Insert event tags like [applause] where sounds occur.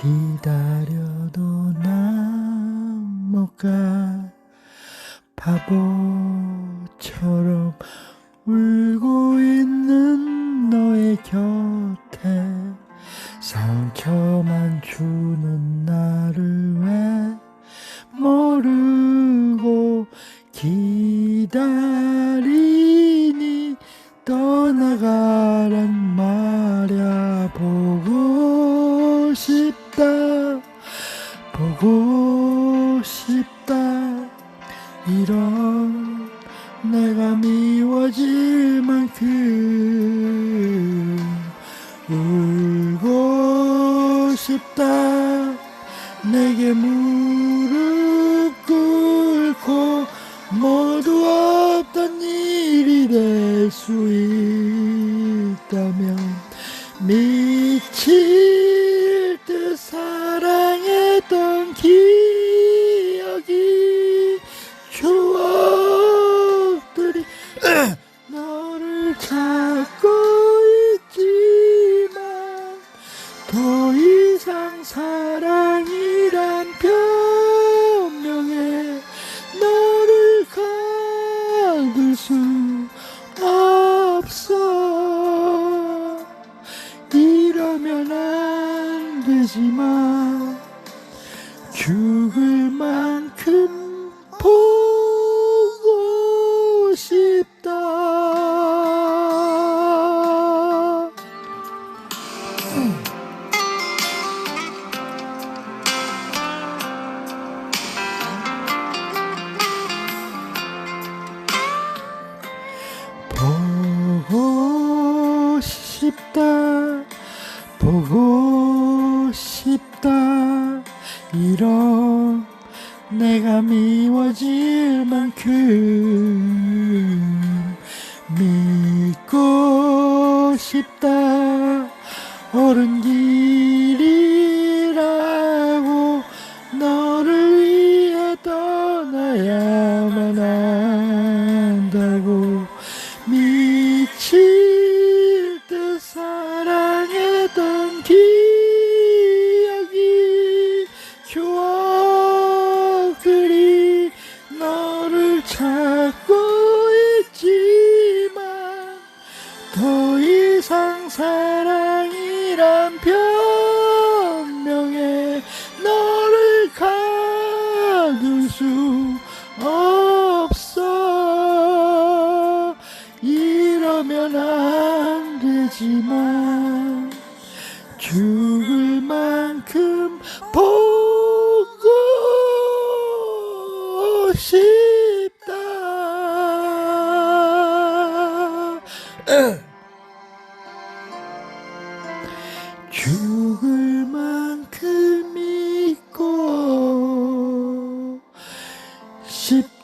기다려도 난못 가 바보처럼 울고 있는 너의 곁에 상처만 주는 나를 왜 모르고 기다리니 떠나가란 말야 보고 싶다 보고 싶다. 이런 내가 미워질 만큼 울고 싶다. 내게 무릎 꿇고 모두 없던 일이 될 수 있 더 이상 사랑이란 변명에 너를 가둘 수 없어. 이러면 안 되지만 죽을 만큼 싶다. 보고 싶다. 이런 내가 미워질 만큼 믿고 싶다. 옳은 길이라고 너를 위해 떠나야만 한다고 사랑이란 변명에 너를 가둘 수 없어. 이러면 안 되지만 죽을 만큼 보고 싶다 [clears throat] し